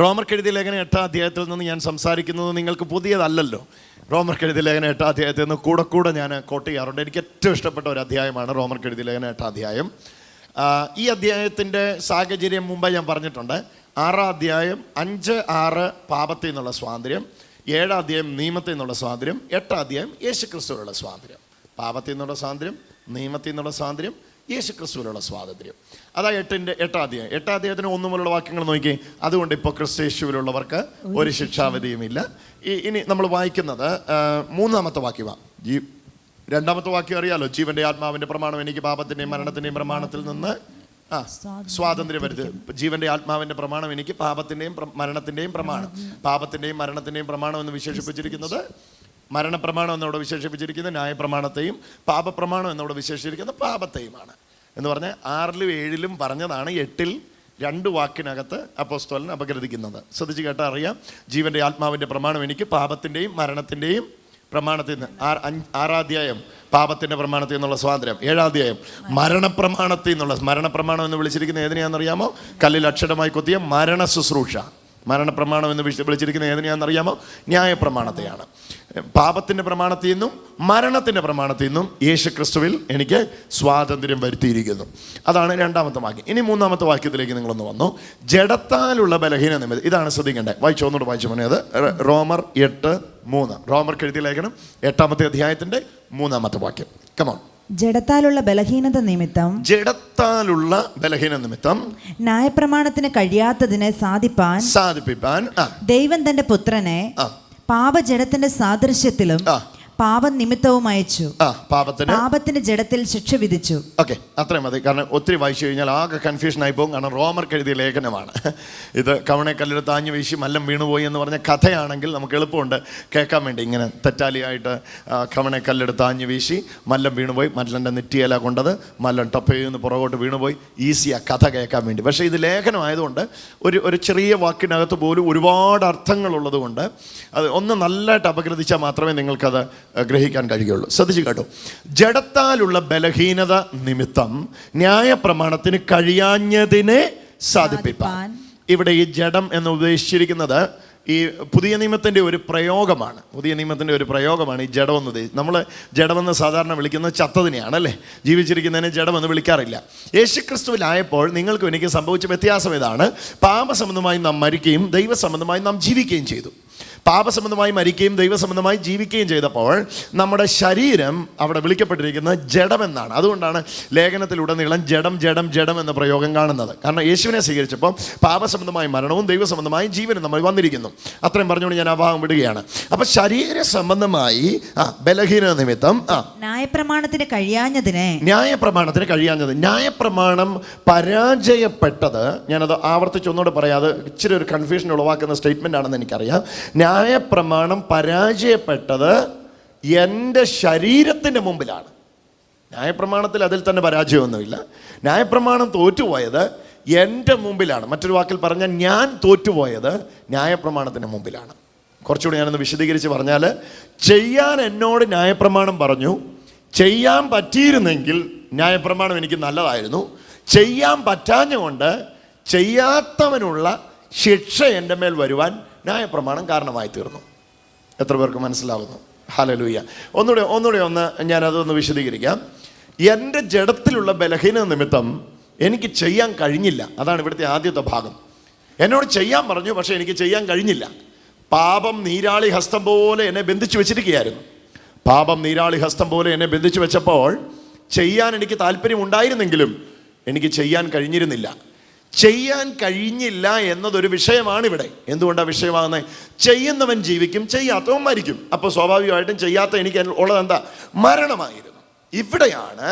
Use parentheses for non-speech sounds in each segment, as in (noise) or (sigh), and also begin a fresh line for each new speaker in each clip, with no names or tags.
റോമർക്ക് എഴുതിയ ലേഖനം എട്ടാം അധ്യായത്തിൽ നിന്ന് ഞാൻ സംസാരിക്കുന്നത് നിങ്ങൾക്ക് പുതിയതല്ലല്ലോ. റോമർ എഴുതിയ ലേഖനം എട്ടാം അധ്യായത്തിൽ നിന്ന് കൂടെ കൂടെ ഞാൻ കോട്ട് ചെയ്യാറുണ്ട്. എനിക്ക് ഏറ്റവും ഇഷ്ടപ്പെട്ട ഒരു അധ്യായമാണ് റോമർ എഴുതിയ ലേഖനം എട്ടാം അധ്യായം. ഈ അധ്യായത്തിന്റെ സാഹചര്യം മുമ്പേ ഞാൻ പറഞ്ഞിട്ടുണ്ട്. ആറാം അധ്യായം അഞ്ച് ആറ് പാപത്തിൽ നിന്നുള്ള സ്വാതന്ത്ര്യം ഏഴാം അധ്യായം നിയമത്തിൽ നിന്നുള്ള സ്വാതന്ത്ര്യം എട്ടാം അധ്യായം യേശുക്രിസ്തുവിനുള്ള സ്വാതന്ത്ര്യം. പാപത്തിൽ നിന്നുള്ള സ്വാതന്ത്ര്യം നിയമത്തിൽ നിന്നുള്ള സ്വാതന്ത്ര്യം യേശുക്രിസ്തുവിനുള്ള സ്വാതന്ത്ര്യം. അതാ എട്ടിന്റെ എട്ടാധ്യായം എട്ടാധ്യായത്തിന് എട്ടാം ഒന്നു മുതലുള്ള വാക്യങ്ങൾ നോക്കി അതുകൊണ്ട് ഇപ്പോൾ ക്രിസ്തേശുവിലുള്ളവർക്ക് ഒരു ശിക്ഷാവിധിയുമില്ല. ഇനി നമ്മൾ വായിക്കുന്നത് മൂന്നാമത്തെ വാക്യമാണ് ജീ രണ്ടാമത്തെ വാക്യം അറിയാലോ? ജീവന്റെ ആത്മാവിന്റെ പ്രമാണം എനിക്ക് പാപത്തിന്റെയും മരണത്തിന്റെയും പ്രമാണത്തിൽ നിന്ന് ആ സ്വാതന്ത്ര്യം വരുത്. ജീവന്റെ ആത്മാവിന്റെ പ്രമാണം എനിക്ക് പാപത്തിന്റെയും മരണത്തിന്റെയും പ്രമാണം. പാപത്തിന്റെയും മരണത്തിന്റെയും പ്രമാണം എന്ന് വിശേഷിപ്പിച്ചിരിക്കുന്നത് മരണപ്രമാണം എന്നോട് വിശേഷിപ്പിച്ചിരിക്കുന്നത് ന്യായപ്രമാണത്തെയും പാപപ്രമാണം എന്നോട് വിശേഷിച്ചിരിക്കുന്നത് പാപത്തെയുമാണ്. എന്ന് പറഞ്ഞാൽ ആറിലും ഏഴിലും പറഞ്ഞതാണ് എട്ടിൽ രണ്ട് വാക്കിനകത്ത് അപ്പോസ്തോലൻ അപഗ്രഥിക്കുന്നത്. ശ്രദ്ധിച്ച് കേട്ടാൽ അറിയാം ജീവന്റെ ആത്മാവിന്റെ പ്രമാണം എനിക്ക് പാപത്തിന്റെയും മരണത്തിന്റെയും പ്രമാണത്തിൽ നിന്ന് ആറാധ്യായം പാപത്തിന്റെ പ്രമാണത്തിൽ നിന്നുള്ള സ്വാതന്ത്ര്യം ഏഴാധ്യായം മരണപ്രമാണത്തിൽ നിന്നുള്ള മരണപ്രമാണം എന്ന് വിളിച്ചിരിക്കുന്ന ഏതിനെയാണെന്നറിയാമോ? കല്ലിൽ അക്ഷരമായി കൊത്തിയ മരണ ശുശ്രൂഷ മരണപ്രമാണം എന്ന് വിളിച്ച് വിളിച്ചിരിക്കുന്ന ഏതിനെയാണെന്നറിയാമോ? ന്യായപ്രമാണത്തെയാണ്. പാപത്തിന്റെ പ്രമാണത്തിൽ നിന്നും മരണത്തിന്റെ പ്രമാണത്തിൽ നിന്നും യേശു ക്രിസ്തുവിൽ എനിക്ക് സ്വാതന്ത്ര്യം വരുത്തിയിരിക്കുന്നു. അതാണ് രണ്ടാമത്തെ വാക്യം. ഇനി മൂന്നാമത്തെ വാക്യത്തിലേക്ക് നിങ്ങളൊന്ന് വന്നു. ജഡത്താലുള്ള ബലഹീന നിമിത്തം. ഇതാണ് ശ്രദ്ധിക്കേണ്ടത്. വായിച്ചു ഒന്നുകൂടെ വായിച്ചു പറഞ്ഞത് റോമർ എട്ട് മൂന്ന്. റോമർക്ക് കെഴുതി ലേഖനം. എട്ടാമത്തെ അധ്യായത്തിന്റെ മൂന്നാമത്തെ വാക്യം. കമോൺ
ജഡത്താലുള്ള ബലഹീനത നിമിത്തം.
ജഡത്താലുള്ള ബലഹീന നിമിത്തം.
ന്യായപ്രമാണത്തിന് കഴിയാത്തതിനെ സാധിപ്പാൻ.
സാധിപ്പിപ്പാൻ.
ദൈവം തന്റെ പുത്രനെ
ആ.
പാപജഡത്തിന്റെ സാദൃശ്യത്തിലും
ആ.
പാപം നിമിത്തവും അയച്ചു.
ആ പാപത്തിന്
പാപത്തിന് ജഡത്തിൽ ശിക്ഷ വിധിച്ചു.
ഓക്കെ അത്രയും മതി. കാരണം ഒത്തിരി വായിച്ചു കഴിഞ്ഞാൽ ആകെ കൺഫ്യൂഷൻ ആയി പോകും. കാരണം റോമർക്ക് എഴുതിയ ലേഖനമാണ്. ഇത് കവണെ കല്ലിൽ താഞ്ഞു വീശി മല്ലം വീണുപോയി എന്ന് പറഞ്ഞ കഥയാണെങ്കിൽ നമുക്ക് എളുപ്പമുണ്ട് കേൾക്കാൻ വേണ്ടി. ഇങ്ങനെ തെറ്റാലിയായിട്ട് കവണെ കല്ലെടു താഞ്ഞു വീശി മല്ലം വീണുപോയി. മല്ലന്റെ നെറ്റിയല കൊണ്ടത് മല്ലൻ ടപ്പയെന്ന് പുറകോട്ട് വീണുപോയി. ഈസിയാ കഥ കേൾക്കാൻ വേണ്ടി. പക്ഷേ ഇത് ലേഖനമായതുകൊണ്ട് ഒരു ഒരു ചെറിയ വാക്കിനകത്ത് പോലും ഒരുപാട് അർത്ഥങ്ങളുള്ളത് കൊണ്ട് അത് ഒന്ന് നല്ലതായിട്ട് അപഗ്രഥിച്ചാൽ മാത്രമേ നിങ്ങൾക്കത് ഗ്രഹിക്കാൻ കഴിയുള്ളൂ. ശ്രദ്ധിച്ചു കേട്ടോ. ജഡത്താലുള്ള ബലഹീനത നിമിത്തം ന്യായപ്രമാണത്തിന് കഴിയാഞ്ഞതിനെ സാധിപ്പിപ്പാൻ. ഇവിടെ ഈ ജഡം എന്ന് ഉദ്ദേശിച്ചിരിക്കുന്നത് ഈ പുതിയ നിയമത്തിന്റെ ഒരു പ്രയോഗമാണ്. പുതിയ നിയമത്തിന്റെ ഒരു പ്രയോഗമാണ് ഈ ജഡമെന്ന് ഉദ്ദേശിച്ചത് നമ്മൾ ജഡമെന്ന് സാധാരണ വിളിക്കുന്നത് ചത്തതിനെയാണ് അല്ലേ? ജീവിച്ചിരിക്കുന്നതിനെ ജഡമെന്ന് വിളിക്കാറില്ല. യേശുക്രിസ്തുവിലായപ്പോൾ നിങ്ങൾക്കും എനിക്ക് സംഭവിച്ച വ്യത്യാസം ഇതാണ്. പാപസംബന്ധമായി നാം മരിക്കുകയും ദൈവസംബന്ധമായി നാം ജീവിക്കുകയും ചെയ്തു. പാപസംബന്ധമായി മരിക്കുകയും ദൈവസംബന്ധമായി ജീവിക്കുകയും ചെയ്തപ്പോൾ നമ്മുടെ ശരീരം അവിടെ വിളിക്കപ്പെട്ടിരിക്കുന്നത് ജഡമെന്നാണ് അതുകൊണ്ടാണ് ലേഖനത്തിലുടനീളം ജഡം ജഡം ജഡം എന്ന പ്രയോഗം കാണുന്നത്. കാരണം യേശുവിനെ സ്വീകരിച്ചപ്പോൾ പാപസംബന്ധമായ മരണവും ദൈവസംബന്ധമായ ജീവനും നമ്മൾ വന്നിരിക്കുന്നു. അത്രയും പറഞ്ഞുകൊണ്ട് ഞാൻ ആ ഭാഗം വിടുകയാണ്. അപ്പൊ ശരീര സംബന്ധമായി ആ ബലഹീന നിമിത്തം ആ
ന്യായപ്രമാണത്തിന് കഴിയാഞ്ഞതിനെ
ന്യായപ്രമാണത്തിന് കഴിയാഞ്ഞത്. ന്യായപ്രമാണം പരാജയപ്പെട്ടത് ഞാനത് ആവർത്തിച്ചൊന്നുകൂടെ പറയാതെ ഇച്ചിരി ഒരു കൺഫ്യൂഷൻ ഉളവാക്കുന്ന സ്റ്റേറ്റ്മെന്റ് ആണെന്ന് എനിക്കറിയാം. ന്യായപ്രമാണം പരാജയപ്പെട്ടത് എന്റെ ശരീരത്തിന്റെ മുമ്പിലാണ്. ന്യായപ്രമാണത്തിൽ അതിൽ തന്നെ പരാജയമൊന്നുമില്ല. ന്യായപ്രമാണം തോറ്റുപോയത് എന്റെ മുമ്പിലാണ്. മറ്റൊരു വാക്കിൽ പറഞ്ഞാൽ ഞാൻ തോറ്റുപോയത് ന്യായപ്രമാണത്തിന്റെ മുമ്പിലാണ്. കുറച്ചുകൂടി ഞാനൊന്ന് വിശദീകരിച്ച് പറഞ്ഞാൽ ചെയ്യാൻ എന്നോട് ന്യായപ്രമാണം പറഞ്ഞു. ചെയ്യാൻ പറ്റിയിരുന്നെങ്കിൽ ന്യായപ്രമാണം എനിക്ക് നല്ലതായിരുന്നു. ചെയ്യാൻ പറ്റാഞ്ഞുകൊണ്ട് ചെയ്യാത്തവനുള്ള ശിക്ഷ എന്റെ മേൽ വരുവാൻ ന്യായപ്രമാണം കാരണമായി തീർന്നു. എത്ര പേർക്ക് മനസ്സിലാവുന്നു? ഹലലൂയ ഒന്നുകൂടെ ഒന്നുകൂടെ ഒന്ന് ഞാനതൊന്ന് വിശദീകരിക്കാം. എന്റെ ജഡത്തിലുള്ള ബലഹീന നിമിത്തം എനിക്ക് ചെയ്യാൻ കഴിഞ്ഞില്ല. അതാണ് ഇവിടുത്തെ ആദ്യത്തെ ഭാഗം. എന്നോട് ചെയ്യാൻ പറഞ്ഞു പക്ഷേ എനിക്ക് ചെയ്യാൻ കഴിഞ്ഞില്ല. പാപം നീരാളി ഹസ്തം പോലെ എന്നെ ബന്ധിച്ചു വെച്ചിരിക്കുകയായിരുന്നു. പാപം നീരാളി ഹസ്തം പോലെ എന്നെ ബന്ധിച്ചു വെച്ചപ്പോൾ ചെയ്യാൻ എനിക്ക് താല്പര്യം ഉണ്ടായിരുന്നെങ്കിലും എനിക്ക് ചെയ്യാൻ കഴിഞ്ഞിരുന്നില്ല. ചെയ്യാൻ കഴിഞ്ഞില്ല എന്നതൊരു വിഷയമാണ് ഇവിടെ എന്തുകൊണ്ടാണ് വിഷയമാകുന്നത്? ചെയ്യുന്നവൻ ജീവിക്കും ചെയ്യാത്തവൻ മരിക്കും. അപ്പോൾ സ്വാഭാവികമായിട്ടും ചെയ്യാത്ത എനിക്ക് ഉള്ളത് എന്താ? മരണമായിരുന്നു. ഇവിടെയാണ്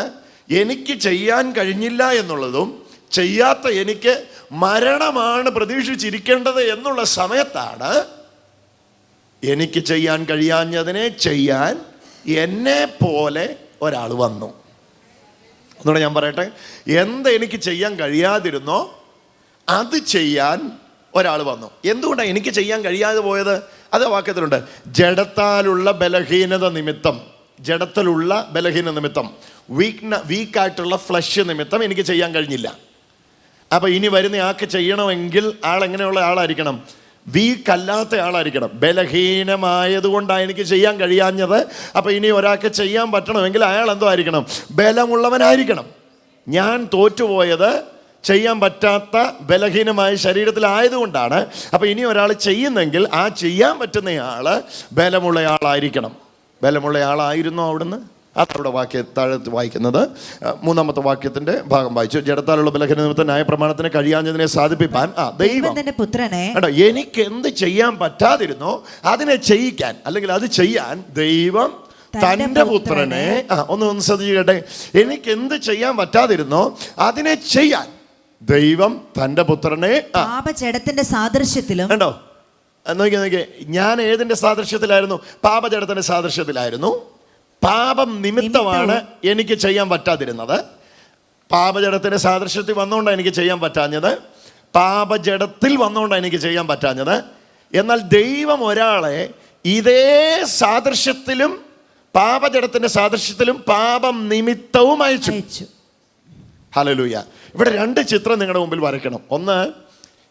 എനിക്ക് ചെയ്യാൻ കഴിഞ്ഞില്ല എന്നുള്ളതും ചെയ്യാത്ത എനിക്ക് മരണമാണ് പ്രതീക്ഷിച്ചിരിക്കേണ്ടത് എന്നുള്ള സമയത്താണ് എനിക്ക് ചെയ്യാൻ കഴിയാഞ്ഞതിനെ ചെയ്യാൻ എന്നെ പോലെ ഒരാൾ വന്നു. ഒന്നുകൂടെ ഞാൻ പറയട്ടെ? എന്ത് എനിക്ക് ചെയ്യാൻ കഴിയാതിരുന്നോ അത് ചെയ്യാൻ ഒരാൾ വന്നു. എന്തുകൊണ്ടാണ് എനിക്ക് ചെയ്യാൻ കഴിയാതെ പോയത്? അത് വാക്യത്തിലുണ്ട്. ജഡത്താലുള്ള ബലഹീനത നിമിത്തം ജഡത്തിലുള്ള ബലഹീന നിമിത്തം വീക്ക്ന വീക്കായിട്ടുള്ള ഫ്ലഷ് നിമിത്തം എനിക്ക് ചെയ്യാൻ കഴിഞ്ഞില്ല. അപ്പോൾ ഇനി വരുന്ന ആൾക്ക് ചെയ്യണമെങ്കിൽ ആൾ എങ്ങനെയുള്ള ആളായിരിക്കണം? വീക്ക് അല്ലാത്ത ആളായിരിക്കണം. ബലഹീനമായതുകൊണ്ടാണ് എനിക്ക് ചെയ്യാൻ കഴിയാഞ്ഞത്. അപ്പോൾ ഇനി ഒരാൾക്ക് ചെയ്യാൻ പറ്റണമെങ്കിൽ അയാൾ എന്തോ ആയിരിക്കണം? ബലമുള്ളവനായിരിക്കണം. ഞാൻ തോറ്റുപോയത് ചെയ്യാൻ പറ്റാത്ത ബലഹീനമായ ശരീരത്തിലായതുകൊണ്ടാണ്. അപ്പോൾ ഇനി ഒരാൾ ചെയ്യുന്നെങ്കിൽ ആ ചെയ്യാൻ പറ്റുന്നയാൾ ബലമുള്ളയാളായിരിക്കണം. ബലമുള്ളയാളായിരുന്നോ അവിടുന്ന്. അതവിടെ വാക്യ താഴെ വായിക്കുന്നത്. മൂന്നാമത്തെ വാക്യത്തിന്റെ ഭാഗം വായിച്ചു. ജഡത്താലുള്ള ബലഹീന നിമിത്തം ന്യായപ്രമാണത്തിന് കഴിയാഞ്ഞതിനെ സാധിപ്പിക്കാൻ ആ ദൈവം.
പുത്രനെ
കേട്ടോ എനിക്ക് എന്ത് ചെയ്യാൻ പറ്റാതിരുന്നോ അതിനെ ചെയ്യിക്കാൻ അല്ലെങ്കിൽ അത് ചെയ്യാൻ ദൈവം
തന്റെ
പുത്രനെ ആ ഒന്ന് ഒന്ന് കേട്ടെ. എനിക്ക് എന്ത് ചെയ്യാൻ പറ്റാതിരുന്നോ അതിനെ ചെയ്യാൻ ദൈവം തന്റെ പുത്രനെ പാപചടത്തിന്റെ
പാപജടത്തിന്റെ സാദൃശ്യത്തിലും
കണ്ടോ? നോക്കിയാ നോക്കിയേ നോക്കിയേ. ഞാൻ ഏതിന്റെ സാദൃശ്യത്തിലായിരുന്നു? പാപചടത്തിന്റെ സാദൃശ്യത്തിലായിരുന്നു. പാപം നിമിത്തമാണ് എനിക്ക് ചെയ്യാൻ പറ്റാതിരുന്നത്. പാപജടത്തിന്റെ സാദൃശ്യത്തിൽ വന്നുകൊണ്ടാണ് എനിക്ക് ചെയ്യാൻ പറ്റാഞ്ഞത്. പാപജടത്തിൽ വന്നുകൊണ്ടാണ് എനിക്ക് ചെയ്യാൻ പറ്റാഞ്ഞത്. എന്നാൽ ദൈവം ഒരാളെ ഇതേ സാദൃശ്യത്തിലും പാപജടത്തിന്റെ സാദൃശ്യത്തിലും പാപം നിമിത്തവും അയച്ചു. ഹലലൂയ ഇവിടെ രണ്ട് ചിത്രം നിങ്ങളുടെ മുമ്പിൽ വരയ്ക്കണം. ഒന്ന്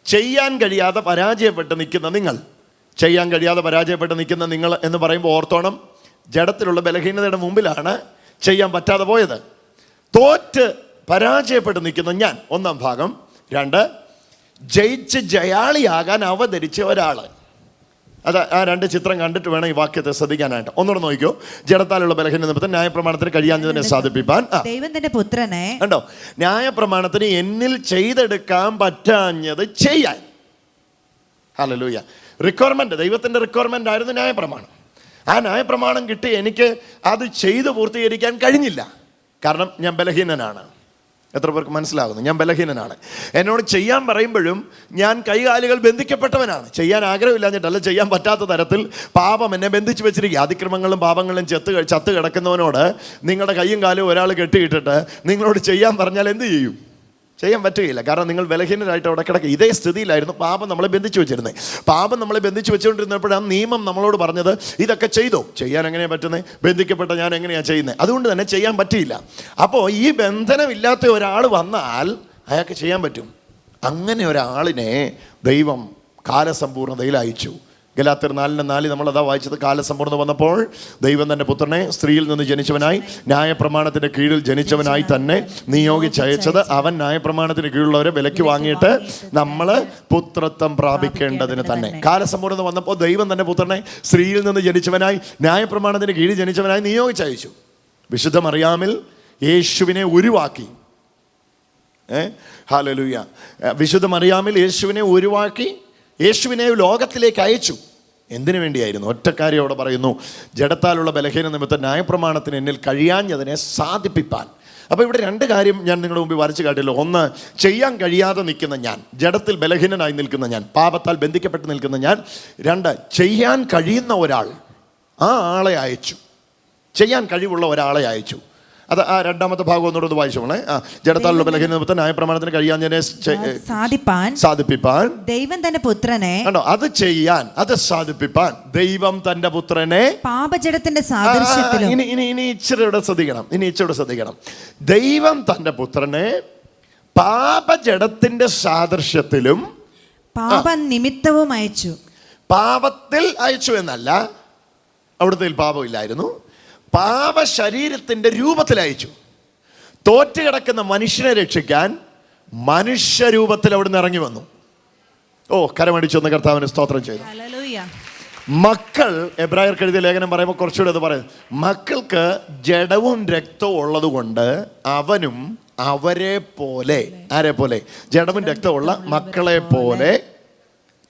ചെയ്യാൻ കഴിയാതെ പരാജയപ്പെട്ട് നിൽക്കുന്ന നിങ്ങൾ. ചെയ്യാൻ കഴിയാതെ പരാജയപ്പെട്ട് നിൽക്കുന്ന നിങ്ങൾ എന്ന് പറയുമ്പോൾ ഓർത്തോണം ജഡത്തിലുള്ള ബലഹീനതയുടെ മുമ്പിലാണ് ചെയ്യാൻ പറ്റാതെ പോയത്. തോറ്റ് പരാജയപ്പെട്ട് നിൽക്കുന്ന ഞാൻ. ഒന്നാം ഭാഗം. രണ്ട് ജയിച്ച് ജയാളിയാകാൻ അവതരിച്ച ഒരാൾ അത് ആ രണ്ട് ചിത്രം കണ്ടിട്ട് വേണം ഈ വാക്യത്തെ ശ്രദ്ധിക്കാനായിട്ട്. ഒന്നുകൂടെ നോക്കിയോ ജഡത്താലുള്ള ബലഹീന നിമിത്തം ന്യായപ്രമാണത്തിന് കഴിയാഞ്ഞതിനെ സാധിപ്പിക്കാൻ
ദൈവം തന്റെ പുത്രനെ
കണ്ടോ? ന്യായപ്രമാണത്തിന് എന്നിൽ ചെയ്തെടുക്കാൻ പറ്റാഞ്ഞത് ചെയ്യാൻ. ഹലലൂയ റിക്വയർമെന്റ് ദൈവത്തിന്റെ റിക്വയർമെന്റ് ആയിരുന്നു ന്യായപ്രമാണം. ആ ന്യായപ്രമാണം കിട്ടി എനിക്ക് അത് ചെയ്തു പൂർത്തീകരിക്കാൻ കഴിഞ്ഞില്ല. കാരണം ഞാൻ ബലഹീനനാണ്. എത്ര പേർക്ക് മനസ്സിലാകുന്നു? ഞാൻ ബലഹീനനാണ്. എന്നോട് ചെയ്യാൻ പറയുമ്പോഴും ഞാൻ കൈകാലുകൾ ബന്ധിക്കപ്പെട്ടവനാണ്. ചെയ്യാൻ ആഗ്രഹമില്ലാഞ്ഞിട്ടല്ല ചെയ്യാൻ പറ്റാത്ത തരത്തിൽ പാപം എന്നെ ബന്ധിച്ച് വെച്ചിരിക്കുക. അതിക്രമങ്ങളും പാപങ്ങളും ചെത്ത് ചത്ത് കിടക്കുന്നവനോട് നിങ്ങളുടെ കൈയും കാലും ഒരാൾ കെട്ടിയിട്ടിട്ട് നിങ്ങളോട് ചെയ്യാൻ പറഞ്ഞാൽ എന്ത് ചെയ്യും? ചെയ്യാൻ പറ്റുകയില്ല. കാരണം നിങ്ങൾ ബലഹീനരായിട്ട് അവിടെ കിടക്കുക. ഇതേ സ്ഥിതിയിലായിരുന്നു പാപം നമ്മളെ ബന്ധിച്ചു വെച്ചിരുന്നത് പാപം നമ്മളെ ബന്ധിച്ചു വെച്ചുകൊണ്ടിരുന്നപ്പോഴാണ് നിയമം നമ്മളോട് പറഞ്ഞത് ഇതൊക്കെ ചെയ്തോ? ചെയ്യാൻ എങ്ങനെയാണ് പറ്റുന്നത് ബന്ധിക്കപ്പെട്ട ഞാൻ എങ്ങനെയാണ് ചെയ്യുന്നത് അതുകൊണ്ട് തന്നെ ചെയ്യാൻ പറ്റിയില്ല. അപ്പോൾ ഈ ബന്ധനമില്ലാത്ത ഒരാൾ വന്നാൽ അയാൾക്ക് ചെയ്യാൻ പറ്റും. അങ്ങനെ ഒരാളിനെ ദൈവം കാലസമ്പൂർണതയിൽ അയച്ചു. ഗലാത്തിർ നാലിന് നാല് നമ്മൾ അതാ വായിച്ചത് കാലസമ്പൂർണ വന്നപ്പോൾ ദൈവം തന്റെ പുത്രനെ സ്ത്രീയിൽ നിന്ന് ജനിച്ചവനായി ന്യായപ്രമാണത്തിന്റെ കീഴിൽ ജനിച്ചവനായി തന്നെ നിയോഗിച്ചയച്ചത് അവൻ ന്യായപ്രമാണത്തിന് കീഴിലുള്ളവരെ വിലക്ക് വാങ്ങിയിട്ട് നമ്മൾ പുത്രത്വം പ്രാപിക്കേണ്ടതിന് തന്നെ. കാലസമ്പൂർണത വന്നപ്പോൾ ദൈവം തന്റെ പുത്രനെ സ്ത്രീയിൽ നിന്ന് ജനിച്ചവനായി ന്യായപ്രമാണത്തിന് കീഴിൽ ജനിച്ചവനായി നിയോഗിച്ചയച്ചു. വിശുദ്ധ മറിയാമിൽ യേശുവിനെ ഉരുവാക്കി. ഏ? ഹാലലൂയ. വിശുദ്ധ മറിയാമിൽ യേശുവിനെ ഉരുവാക്കി. യേശുവിനെ ലോകത്തിലേക്ക് അയച്ചു. എന്തിനു വേണ്ടിയായിരുന്നു? ഒറ്റക്കാരി അവിടെ പറയുന്നു. ജഡത്താലുള്ള ബലഹീന നിമിത്തം ന്യായപ്രമാണത്തിന് എന്നിൽ കഴിയാഞ്ഞതിനെ സാധിപ്പിപ്പാൻ. അപ്പോൾ ഇവിടെ രണ്ട് കാര്യം ഞാൻ നിങ്ങളുടെ മുമ്പിൽ വരച്ചു കാട്ടിയല്ലോ. ഒന്ന് ചെയ്യാൻ കഴിയാതെ നിൽക്കുന്ന ഞാൻ ജഡത്തിൽ ബലഹീനനായി നിൽക്കുന്ന ഞാൻ പാപത്താൽ ബന്ധിക്കപ്പെട്ട് നിൽക്കുന്ന ഞാൻ. രണ്ട് ചെയ്യാൻ കഴിയുന്ന ഒരാൾ ആ ആളെ അയച്ചു. ചെയ്യാൻ കഴിവുള്ള ഒരാളെ അയച്ചു. അത് ആ രണ്ടാമത്തെ ഭാഗം ഒന്നുകൂടെ ഒന്ന് വായിച്ചോളെ ആ ജഡത്താലുള്ള ബലഹീന നിമിത്തം ന്യായപ്രമാണത്തിന് കഴിയാഞ്ഞതിനെ തന്നെ
സാധിപ്പാൻ.
സാധിപ്പിപ്പാൻ.
ദൈവം തന്റെ പുത്രനെ
കണ്ടോ? അത് ചെയ്യാൻ അത് സാധിപ്പിപ്പാൻ. ദൈവം തന്റെ പുത്രനെ
പാപജടത്തിന്റെ സാദൃശ്യത്തിലും
ഇനി ഇനി ഇനി ഇച്ചിരി ഇവിടെ ശ്രദ്ധിക്കണം. ഇനി ഇച്ചിരി ഇവിടെ ശ്രദ്ധിക്കണം. ദൈവം തന്റെ പുത്രനെ പാപജടത്തിന്റെ സാദൃശ്യത്തിലും
പാപ നിമിത്തവും അയച്ചു
പാപത്തിൽ അയച്ചു എന്നല്ല അവിടുത്തെ പാപമില്ലായിരുന്നു. പാപ ശരീരത്തിന്റെ രൂപത്തിൽ അയച്ചു തോറ്റ് കിടക്കുന്ന മനുഷ്യനെ രക്ഷിക്കാൻ മനുഷ്യരൂപത്തിൽ അവിടുന്ന് ഇറങ്ങി വന്നു. ഓ കരമടിച്ചൊന്ന് കർത്താവിന് സ്തോത്രം ചെയ്തു. മക്കൾ എബ്രായർക്ക് എഴുതിയ ലേഖനം പറയുമ്പോൾ കുറച്ചുകൂടെ അത് പറയും മക്കൾക്ക് ജഡവും രക്തവും ഉള്ളത് കൊണ്ട് അവനും അവരെ പോലെ ആരെ പോലെ? ജഡവും രക്തമുള്ള മക്കളെ പോലെ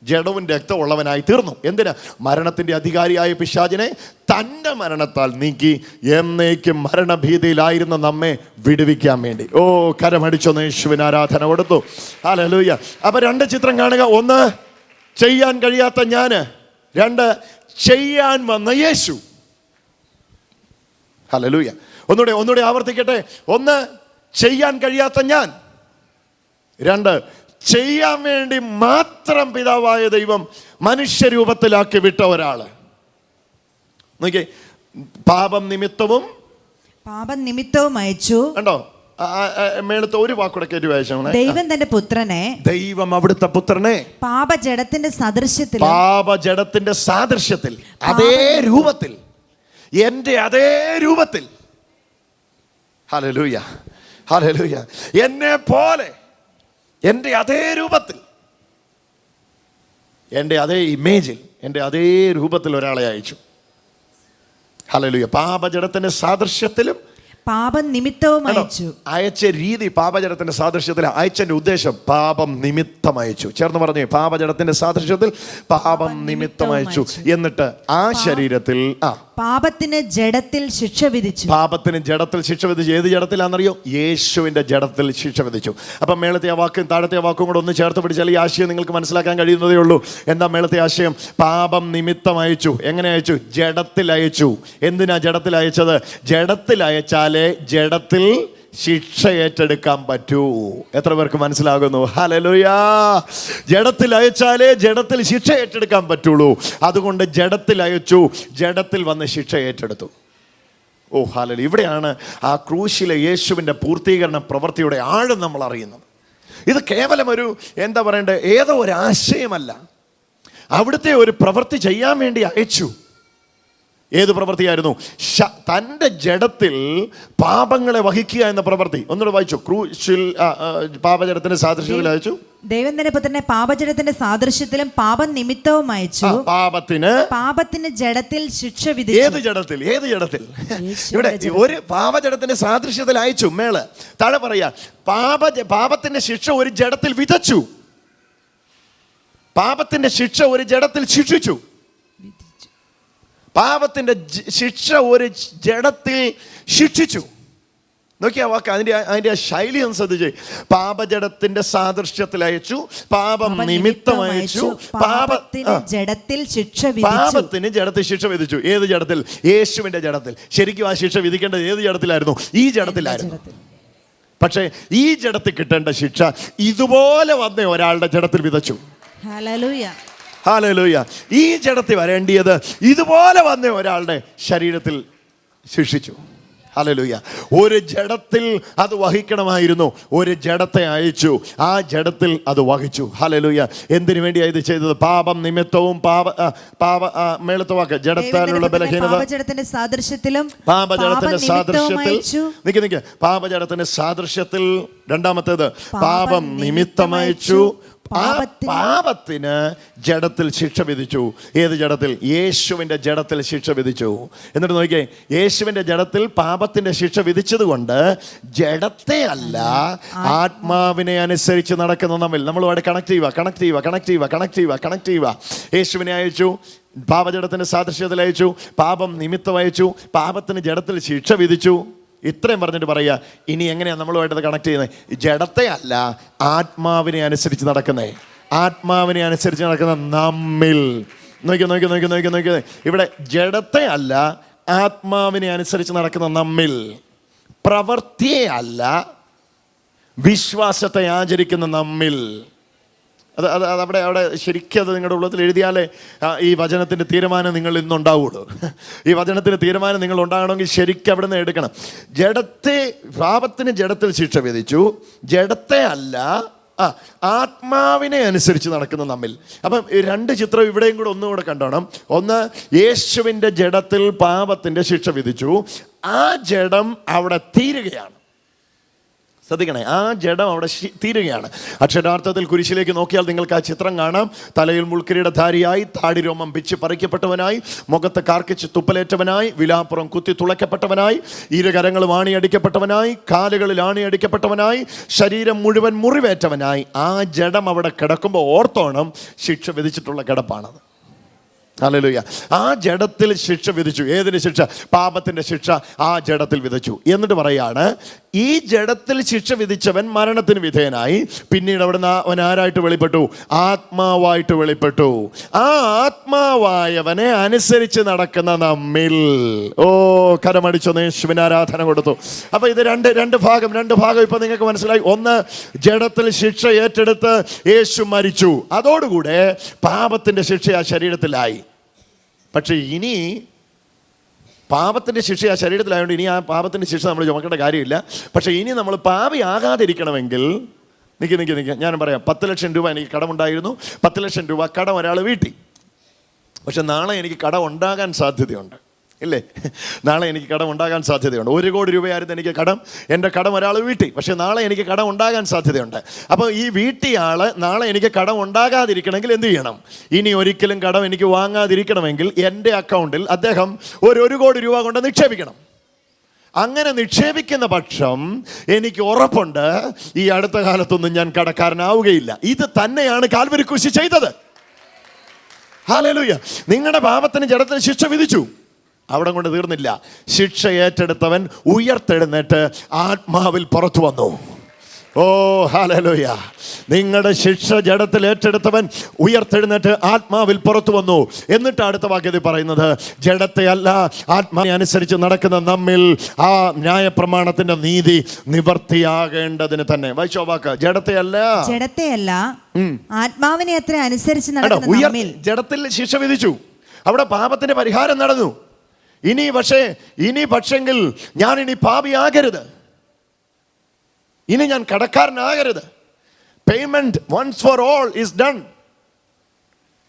ജഡവും രക്തമുള്ളവനായി തീർന്നു. എന്തിന്? മരണത്തിന്റെ അധികാരിയായ പിശാചിനെ തന്റെ മരണത്താൽ നീക്കി എന്നേക്കും മരണഭീതിയിലായിരുന്ന നമ്മെ വിടുവിക്കാൻ വേണ്ടി. ഓ കരമടിച്ചൊന്ന് യേശുവിന് ആരാധന കൊടുത്തു. ഹല്ലേലൂയ. അപ്പം രണ്ട് ചിത്രം കാണുക. ഒന്ന് ചെയ്യാൻ കഴിയാത്ത ഞാൻ രണ്ട് ചെയ്യാൻ വന്ന യേശു. ഹലലൂയ ഒന്നുകൂടെ ഒന്നുകൂടെ ആവർത്തിക്കട്ടെ. ഒന്ന് ചെയ്യാൻ കഴിയാത്ത ഞാൻ. രണ്ട് ചെയ്യാൻ വേണ്ടി മാത്രം പിതാവായ ദൈവം മനുഷ്യരൂപത്തിലാക്കി വിട്ട ഒരാൾ. നോക്കിയേ പാപം നിമിത്തവും
പാപം നിമിത്തവും അയച്ചു.
കണ്ടോ? മേളത്തെ ഒരു വാക്കൂടെ കയറ്റി വായിച്ചാണ്.
ദൈവം തന്റെ പുത്രനെ
ദൈവം അവിടുത്തെ പുത്രനെ
പാപജടത്തിന്റെ സദൃശ്യത്തിൽ
പാപജടത്തിന്റെ സാദൃശ്യത്തിൽ അതേ രൂപത്തിൽ എന്റെ അതേ രൂപത്തിൽ. ഹലലൂയ ഹലലൂയ എന്നെ പോലെ എന്റെ അതേ രൂപത്തിൽ എന്റെ അതേ ഇമേജിൽ എന്റെ അതേ രൂപത്തിൽ ഒരാളെ അയച്ചു. ഹലലുയ പാപജടത്തിന്റെ സാദൃശ്യത്തിലും
പാപം നിമിത്തവും അയച്ചു.
അയച്ച രീതി പാപജടത്തിന്റെ സാദൃശ്യത്തിൽ അയച്ചതിന്റെ ഉദ്ദേശം പാപം നിമിത്തം അയച്ചു. ചേർന്ന് പറഞ്ഞു പാപജടത്തിന്റെ സാദൃശ്യത്തിൽ പാപം നിമിത്തം അയച്ചു. എന്നിട്ട് ആ ശരീരത്തിൽ ആ
പാപത്തിന് ജഡത്തിൽ ശിക്ഷ വിധിച്ചു.
പാപത്തിന് ജഡത്തിൽ ശിക്ഷ വിധിച്ചു. ഏത് ജഡത്തിലാണെന്നറിയോ? യേശുവിന്റെ ജഡത്തിൽ ശിക്ഷ വിധിച്ചു. അപ്പം മേളത്തെ ആ വാക്കും താഴത്തെ വാക്കും കൂടെ ഒന്ന് ചേർത്ത് പിടിച്ചാൽ ഈ ആശയം നിങ്ങൾക്ക് മനസ്സിലാക്കാൻ കഴിയുന്നതേ ഉള്ളൂ. എന്താ മേളത്തെ ആശയം? പാപം നിമിത്തം അയച്ചു. എങ്ങനെ അയച്ചു? ജഡത്തിൽ അയച്ചു. എന്തിനാ ജഡത്തിൽ അയച്ചത്? ജഡത്തിൽ അയച്ചാലേ ജഡത്തിൽ ശിക്ഷ ഏറ്റെടുക്കാൻ പറ്റൂ. എത്ര പേർക്ക് മനസ്സിലാകുന്നു? ഹലലുയാ ജഡത്തിൽ അയച്ചാലേ ജഡത്തിൽ ശിക്ഷ ഏറ്റെടുക്കാൻ പറ്റുള്ളൂ. അതുകൊണ്ട് ജഡത്തിൽ അയച്ചു ജഡത്തിൽ വന്ന് ശിക്ഷ ഏറ്റെടുത്തു. ഓ ഹാല ഇവിടെയാണ് ആ ക്രൂശിലെ യേശുവിന്റെ പൂർത്തീകരണ പ്രവൃത്തിയുടെ ആഴം നമ്മൾ അറിയുന്നത്. ഇത് കേവലം ഒരു എന്താ പറയണ്ടേ ഏതോ ഒരു ആശയമല്ല. അവിടുത്തെ ഒരു പ്രവൃത്തി ചെയ്യാൻ വേണ്ടി അയച്ചു. ഏത് പ്രവൃത്തിയായിരുന്നു? തന്റെ ജഡത്തിൽ പാപങ്ങളെ വഹിക്കുക എന്ന പ്രവൃത്തി. ഒന്നുകൂടെ വായിച്ചു. ക്രൂശിൽ പാപജടത്തിന്റെ സാദൃശ്യത്തിൽ അയച്ചു.
ദൈവം തന്റെ പുത്രനെ പാപജടത്തിന്റെ സാദൃശ്യത്തിലും പാപം നിമിത്തവും അയച്ചു.
പാപത്തിന്
പാപത്തിന് ജഡത്തിൽ ശിക്ഷ
ഏത് ജഡത്തിൽ? ഏത് ജഡത്തിൽ? ഇവിടെ ഒരു പാപജടത്തിന്റെ സാദൃശ്യത്തിൽ അയച്ചു മേൾ. താഴെ പറയാ പാപ പാപത്തിന്റെ ശിക്ഷ ഒരു ജഡത്തിൽ വിതച്ചു പാപത്തിന്റെ ശിക്ഷ ഒരു ജഡത്തിൽ ശിക്ഷിച്ചു. പാപത്തിന്റെ ജ- ശിക്ഷ ഒരു ജഡത്തിൽ ശിക്ഷിച്ചു. നോക്കിയാ വാക്ക് അതിന്റെ അതിന്റെ ആ ശൈലി ഒന്ന് ശ്രദ്ധിച്ചേ. പാപജടത്തിന്റെ സാദൃശ്യത്തിൽ അയച്ചു പാപം നിമിത്തം അയച്ചു പാപ
പാപത്തിന് ജഡത്തിൽ ശിക്ഷ വിധിച്ചു.
പാപത്തിന് ജഡത്തിൽ ശിക്ഷ വിധിച്ചു. ഏത് ജഡത്തിൽ? യേശുവിന്റെ ജഡത്തിൽ. ശരിക്കും ആ ശിക്ഷ വിധിക്കേണ്ടത് ഏത് ജഡത്തിലായിരുന്നു? ഈ ജഡത്തിലായിരുന്നു. പക്ഷേ ഈ ജഡത്തിൽ കിട്ടേണ്ട ശിക്ഷ ഇതുപോലെ വന്ന ഒരാളുടെ ജഡത്തിൽ വിതച്ചു. ഹാലലൂയ. ഈ ജഡത്തിൽ വരേണ്ടിയത് ഇതുപോലെ വന്ന ഒരാളുടെ ശരീരത്തിൽ ശിക്ഷിച്ചു. ഹലലൂയ. ഒരു ജഡത്തിൽ അത് വഹിക്കണമായിരുന്നു. ഒരു ജഡത്തെ അയച്ചു. ആ ജഡത്തിൽ അത് വഹിച്ചു. ഹലലൂയ. എന്തിനു വേണ്ടിയാണ് ഇത് ചെയ്തത്? പാപം നിമിത്തവും പാപ പാപ ആ, മേളത്തെ വാക്ക്
ദൈവം തന്റെ
ജഡത്താലുള്ള ബലഹീനത.
പാപജടത്തിന്റെ സാദൃശ്യത്തിലും
പാപജടത്തിന്റെ സാദൃശ്യത്തിൽ നിക്ക് നിക്ക്. പാപജടത്തിന്റെ സാദൃശ്യത്തിൽ രണ്ടാമത്തേത്
പാപം
നിമിത്തമയച്ചു പാപത്തിന് ജഡത്തിൽ ശിക്ഷ വിധിച്ചു. ഏത് ജഡത്തിൽ? യേശുവിന്റെ ജഡത്തിൽ ശിക്ഷ വിധിച്ചു. എന്നിട്ട് നോക്കിയേ യേശുവിന്റെ ജഡത്തിൽ പാപത്തിന്റെ ശിക്ഷ വിധിച്ചത് കൊണ്ട് ജഡത്തെ അല്ല ആത്മാവിനെ അനുസരിച്ച് നടക്കുന്ന നമ്മിൽ. നമ്മൾ അവിടെ കണക്ട് ചെയ്യുക കണക്ട് ചെയ്യുക കണക്ട് ചെയ്യുക കണക്ട് ചെയ്യുക കണക്ട് ചെയ്യുക. യേശുവിനെ അയച്ചു പാപജടത്തിന്റെ സാദൃശ്യത്തിൽ അയച്ചു പാപം നിമിത്തം അയച്ചു പാപത്തിന് ജഡത്തിൽ ശിക്ഷ വിധിച്ചു. ഇത്രയും പറഞ്ഞിട്ട് പറയുക ഇനി എങ്ങനെയാണ് നമ്മളുമായിട്ട് കണക്ട് ചെയ്യുന്നത്? ജഡത്തെ അല്ല ആത്മാവിനെ അനുസരിച്ച് നടക്കുന്നേ. ആത്മാവിനെ അനുസരിച്ച് നടക്കുന്ന നമ്മിൽ. നോക്കി നോക്കി നോക്കി നോക്കി നോക്കി ഇവിടെ ജഡത്തെ അല്ല ആത്മാവിനെ അനുസരിച്ച് നടക്കുന്ന നമ്മിൽ. പ്രവൃത്തിയെ അല്ല വിശ്വാസത്തെ ആചരിക്കുന്ന നമ്മിൽ. അത് അത് അവിടെ അവിടെ ശരിക്കും അത് നിങ്ങളുടെ ഉള്ളത്തിൽ എഴുതിയാലേ ഈ വചനത്തിന്റെ തീരുമാനം നിങ്ങൾ ഇന്നുണ്ടാവുള്ളൂ. ഈ വചനത്തിന്റെ തീരുമാനം നിങ്ങൾ ഉണ്ടാകണമെങ്കിൽ ശരിക്കും അവിടെ നിന്ന് എടുക്കണം. ജഡത്തെ പാപത്തിന് ജഡത്തിൽ ശിക്ഷ വിധിച്ചു. ജഡത്തെ അല്ല ആ ആത്മാവിനെ അനുസരിച്ച് നടക്കുന്ന നമ്മിൽ. അപ്പം രണ്ട് ചിത്രം ഇവിടെയും കൂടെ ഒന്നും കൂടെ കണ്ടോണം. ഒന്ന് യേശുവിന്റെ ജഡത്തിൽ പാപത്തിന്റെ ശിക്ഷ വിധിച്ചു. ആ ജഡം അവിടെ തീരുകയാണ്. ശ്രദ്ധിക്കണേ ആ ജഡം അവിടെ തീരുകയാണ്. അക്ഷരാർത്ഥത്തിൽ കുരിശിലേക്ക് നോക്കിയാൽ നിങ്ങൾക്ക് ആ ചിത്രം കാണാം. തലയിൽ മുൾക്കിരീടധാരിയായി താടി രോമം പിച്ച് പറിക്കപ്പെട്ടവനായി മുഖത്ത് കാർക്കിച്ച് തുപ്പലേറ്റവനായി വിലാപ്പുറം കുത്തി തുളയ്ക്കപ്പെട്ടവനായി ഇരുകരങ്ങളും ആണിയടിക്കപ്പെട്ടവനായി കാലുകളിൽ ആണിയടിക്കപ്പെട്ടവനായി ശരീരം മുഴുവൻ മുറിവേറ്റവനായി. ആ ജഡം അവിടെ കിടക്കുമ്പോൾ ഓർത്തോണം ശിക്ഷ വിധിച്ചിട്ടുള്ള കിടപ്പാണത്. ഹല്ലേലൂയ. ആ ജഡത്തിൽ ശിക്ഷ വിധിച്ചു. ഏതിന് ശിക്ഷ? പാപത്തിന്റെ ശിക്ഷ ആ ജഡത്തിൽ വിധിച്ചു. എന്നിട്ട് പറയാണ് ഈ ജഡത്തിൽ ശിക്ഷ വിധിച്ചവൻ മരണത്തിന് വിധേയനായി. പിന്നീട് അവിടുന്ന് അവൻ ആരായിട്ട് വെളിപ്പെട്ടു? ആത്മാവായിട്ട് വെളിപ്പെട്ടു. ആ ആത്മാവായവനെ അനുസരിച്ച് നടക്കുന്ന നമ്മിൽ. ഓ കരമടിച്ചു യേശുവിന് ആരാധന കൊടുത്തു. അപ്പൊ ഇത് രണ്ട് രണ്ട് ഭാഗം രണ്ട് ഭാഗം ഇപ്പൊ നിങ്ങൾക്ക് മനസ്സിലായി. ഒന്ന് ജഡത്തിൽ ശിക്ഷ ഏറ്റെടുത്ത് യേശു മരിച്ചു. അതോടുകൂടെ പാപത്തിന്റെ ശിക്ഷ ആ ശരീരത്തിലായി. പക്ഷെ ഇനി പാപത്തിന്റെ ശിക്ഷ ആ ശരീരത്തിലായതുകൊണ്ട് ഇനി ആ പാപത്തിന്റെ ശിക്ഷ നമ്മൾ ചുമക്കേണ്ട കാര്യമില്ല. പക്ഷേ ഇനി നമ്മൾ പാപി ആകാതിരിക്കണമെങ്കിൽ നിൽക്കി നിൽക്കി നിൽക്കുക ഞാൻ പറയാം പത്ത് ലക്ഷം രൂപ എനിക്ക് കടമുണ്ടായിരുന്നു. പത്ത് ലക്ഷം രൂപ കടം ഒരാൾ വീട്ടി. പക്ഷെ നാളെ എനിക്ക് കടം ഉണ്ടാകാൻ സാധ്യതയുണ്ട്. ഇല്ലേ? നാളെ എനിക്ക് കടം ഉണ്ടാകാൻ സാധ്യതയുണ്ട്. ഒരു കോടി രൂപയായിരുന്നു എനിക്ക് കടം. എന്റെ കടം ഒരാൾ വീട്ടി. പക്ഷേ നാളെ എനിക്ക് കടം ഉണ്ടാകാൻ സാധ്യതയുണ്ട്. അപ്പോൾ ഈ വീട്ടിയാൾ നാളെ എനിക്ക് കടം ഉണ്ടാകാതിരിക്കണമെങ്കിൽ എന്ത് ചെയ്യണം? ഇനി ഒരിക്കലും കടം എനിക്ക് വാങ്ങാതിരിക്കണമെങ്കിൽ എന്റെ അക്കൗണ്ടിൽ അദ്ദേഹം ഒരു ഒരു കോടി രൂപ കൊണ്ട് നിക്ഷേപിക്കണം. അങ്ങനെ നിക്ഷേപിക്കുന്ന പക്ഷം എനിക്ക് ഉറപ്പുണ്ട് ഈ അടുത്ത കാലത്തൊന്നും ഞാൻ കടക്കാരനാവുകയില്ല. ഇത് തന്നെയാണ് കാൽവരി കൃഷി ചെയ്തത്. ഹാലലൂയ. നിങ്ങളുടെ പാപത്തിന് ജഡത്തിന് ശിക്ഷ വിധിച്ചു. അവിടെ കൊണ്ട് തീർന്നില്ല. ശിക്ഷ ഏറ്റെടുത്തവൻ ഉയർത്തെഴുന്നേറ്റ് ആത്മാവിൽ പുറത്തു വന്നു. ഓ ഹാലലൂയ നിങ്ങളുടെ ശിക്ഷ ജഡത്തിൽ ഏറ്റെടുത്തവൻ ഉയർത്തെഴുന്നേറ്റ് ആത്മാവിൽ പുറത്തു വന്നു. എന്നിട്ട് അടുത്ത വാക്യത്തിൽ പറയുന്നത് ജഡത്തെ അല്ല ആത്മാവിനെ അനുസരിച്ച് നടക്കുന്ന നമ്മിൽ ആ ന്യായപ്രമാണത്തിന്റെ നീതി നിവർത്തിയാകേണ്ടതിന് തന്നെ. വായിച്ചോ വാക്ക്. ജഡത്തെ അല്ല
ജഡത്തെയല്ല ആത്മാവിനെ അത്ര അനുസരിച്ച്
ജഡത്തിൽ ശിക്ഷ വിധിച്ചു. അവിടെ പാപത്തിന്റെ പരിഹാരം നടന്നു. ഇനി പക്ഷേ ഇനി പക്ഷെങ്കിൽ ഞാൻ ഇനി പാപിയാകരുത്. ഇനി ഞാൻ കടക്കാരനാകരുത്. Payment once for all is done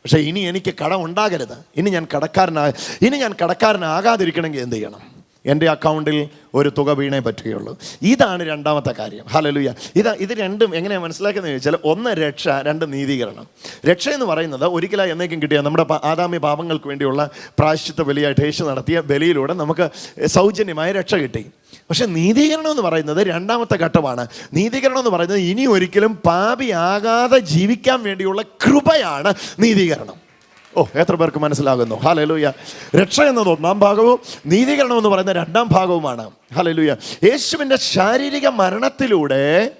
പക്ഷേ ഇനി എനിക്ക് കടം ഉണ്ടാകരുത് ഇനി ഞാൻ കടക്കാരനാ ഇനി ഞാൻ കടക്കാരനാകാതിരിക്കണമെങ്കിൽ എന്ത് ചെയ്യണം? എന്റെ അക്കൗണ്ടിൽ ഒരു തുക വീണേ പറ്റുകയുള്ളൂ. ഇതാണ് രണ്ടാമത്തെ കാര്യം. ഹലലുയ ഇത് ഇത് രണ്ടും എങ്ങനെയാണ് മനസ്സിലാക്കുന്നത് ചോദിച്ചാൽ ഒന്ന് രക്ഷ രണ്ട് നീതീകരണം. രക്ഷ എന്ന് പറയുന്നത് ഒരിക്കലായി എന്നേക്കും കിട്ടിയ നമ്മുടെ ആദാമി ആദാമ്യ പാപങ്ങൾക്ക് വേണ്ടിയുള്ള പ്രായശ്ചിത്ത ബലിയായിട്ട് യേശു നടത്തിയ ബലിയിലൂടെ നമുക്ക് സൗജന്യമായ രക്ഷ കിട്ടി. പക്ഷെ നീതീകരണം എന്ന് പറയുന്നത് രണ്ടാമത്തെ ഘട്ടമാണ്. നീതീകരണം എന്ന് പറയുന്നത് ഇനി ഒരിക്കലും പാപിയാകാതെ ജീവിക്കാൻ വേണ്ടിയുള്ള കൃപയാണ് നീതീകരണം. ഓ എത്ര പേർക്ക് മനസ്സിലാകുന്നു? ഹാലലൂയ രക്ഷ എന്നത് ഒന്നാം ഭാഗവും നീതീകരണം എന്ന് പറയുന്ന രണ്ടാം ഭാഗവുമാണ്. ഹാലലൂയ യേശുവിന്റെ ശാരീരിക മരണത്തിലൂടെ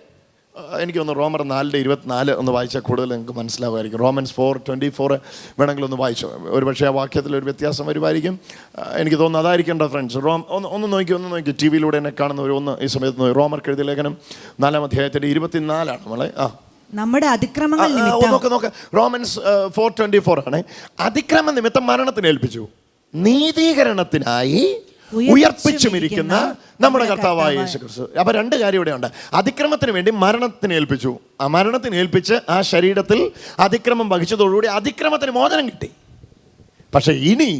എനിക്കൊന്ന് റോമർ നാലിന്റെ ഇരുപത്തിനാല് ഒന്ന് വായിച്ചാൽ കൂടുതൽ നിങ്ങൾക്ക് മനസ്സിലാവുമായിരിക്കും. റോമൻസ് ഫോർ ട്വന്റി ഫോർ വേണമെങ്കിൽ ഒന്ന് വായിച്ചു. ഒരു പക്ഷേ ആ വാക്യത്തിൽ ഒരു വ്യത്യാസം വരുമായിരിക്കും. എനിക്ക് തോന്നുന്നു അതായിരിക്കും ഫ്രണ്ട്സ്. റോം ഒന്ന് ഒന്ന് നോക്കി ഒന്ന് നോക്കി. ടി വിയിലൂടെ എന്നെ കാണുന്നവർ ഒന്ന് ഈ സമയത്ത് റോമർ എഴുതിയ ലേഖനം നാലാം അധ്യായത്തിന്റെ ഇരുപത്തിനാലാണ്. നമ്മളെ ആ.
നമ്മുടെ അതിക്രമങ്ങൾ
നോക്ക് നോക്ക്. റോമൻസ് ഫോർ ട്വന്റി ഫോർ ആണ്. അതിക്രമ നിമിത്തം മരണത്തിന് ഏൽപ്പിച്ചു. നീതീകരണത്തിനായി ഉയർപ്പിച്ചുമിരിക്കുന്ന നമ്മുടെ കർത്താവായ യേശു ക്രിസ്തു അപ്പൊ രണ്ട് കാര്യം ഇവിടെ ഉണ്ട് അതിക്രമത്തിന് വേണ്ടി മരണത്തിന് ഏൽപ്പിച്ചു. ആ മരണത്തിന് ഏൽപ്പിച്ച് ആ ശരീരത്തിൽ അതിക്രമം വഹിച്ചതോടുകൂടി അതിക്രമത്തിന് മോചനം കിട്ടി. പക്ഷെ ഇനി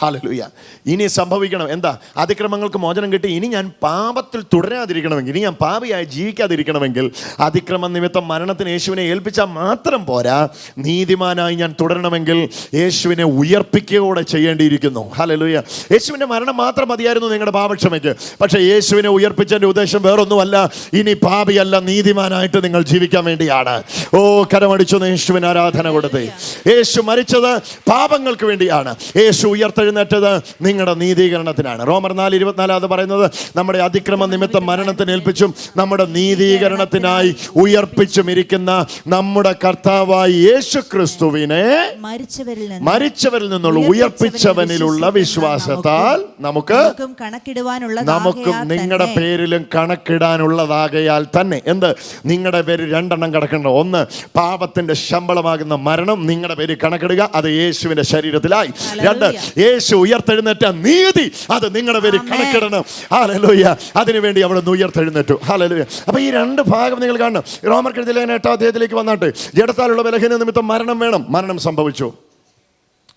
ഹാലലൂയ ഇനി സംഭവിക്കണം. എന്താ? അതിക്രമങ്ങൾക്ക് മോചനം കിട്ടി. ഇനി ഞാൻ പാപത്തിൽ തുടരാതിരിക്കണമെങ്കിൽ ഇനി ഞാൻ പാപിയായി ജീവിക്കാതിരിക്കണമെങ്കിൽ അതിക്രമം നിമിത്തം മരണത്തിന് യേശുവിനെ ഏൽപ്പിച്ചാൽ മാത്രം പോരാ. നീതിമാനായി ഞാൻ തുടരണമെങ്കിൽ യേശുവിനെ ഉയർപ്പിക്കുകയോടെ ചെയ്യേണ്ടിയിരിക്കുന്നു. ഹാലലൂയ യേശുവിന്റെ മരണം മാത്രം മതിയായിരുന്നു നിങ്ങളുടെ പാപക്ഷമയ്ക്ക്. പക്ഷേ യേശുവിനെ ഉയർപ്പിച്ചതിന്റെ ഉദ്ദേശം വേറൊന്നുമല്ല. ഇനി പാപിയല്ല നീതിമാനായിട്ട് നിങ്ങൾ ജീവിക്കാൻ വേണ്ടിയാണ്. ഓ കരമടിച്ചു യേശുവിന് ആരാധന കൊടുത്തേ. യേശു മരിച്ചത് പാപങ്ങൾക്ക് വേണ്ടിയാണ്. യേശു ഉയർത്തെഴുന്നേറ്റത് നിങ്ങളുടെ നീതീകരണത്തിനാണ്. റോമർ നാല് ഇരുപത്തിനാല് അത് പറയുന്നത് നമ്മുടെ അതിക്രമ നിമിത്തം മരണത്തിന് ഏൽപ്പിച്ചും നമ്മുടെ നീതീകരണത്തിനായി ഉയർപ്പിച്ചും ഇരിക്കുന്ന നമ്മുടെ കർത്താവായി യേശു ക്രിസ്തുവിനെ
മരിച്ചവരിൽ നിന്ന്
മരിച്ചവരിൽ നിന്നുള്ള ഉയർപ്പിച്ചവനിലുള്ള വിശ്വാസത്താൽ നമുക്ക്
നമുക്കും കണക്കിടുവാനുള്ള
നമുക്കും നിങ്ങളുടെ പേരിലും കണക്കിടാനുള്ളതാകയാൽ തന്നെ. എന്ത്? നിങ്ങളുടെ പേര് രണ്ടെണ്ണം കിടക്കേണ്ട ഒന്ന് പാപത്തിന്റെ ശമ്പളമാകുന്ന മരണം നിങ്ങളുടെ പേര് കണക്കിടുക അത് യേശുവിന്റെ ശരീരത്തിലായി. രണ്ട് യേശു ഉയർത്തെഴുന്നേറ്റ നീതി അത് നിങ്ങളുടെ പേര്. കണക്കിടണം. ഹാലലോയ്യ അതിനുവേണ്ടി അവിടെ നിന്ന് ഉയർത്തെഴുന്നേറ്റു. ഹാലലോയ അപ്പൊ ഈ രണ്ട് ഭാഗം നിങ്ങൾ കാണണം. റോമർ കെഴുതിയ എട്ടാം അദ്ദേഹത്തിലേക്ക് വന്നിട്ട്. ജഡത്താലുള്ള ബലഹീന നിമിത്തം മരണം വേണം. മരണം സംഭവിച്ചു.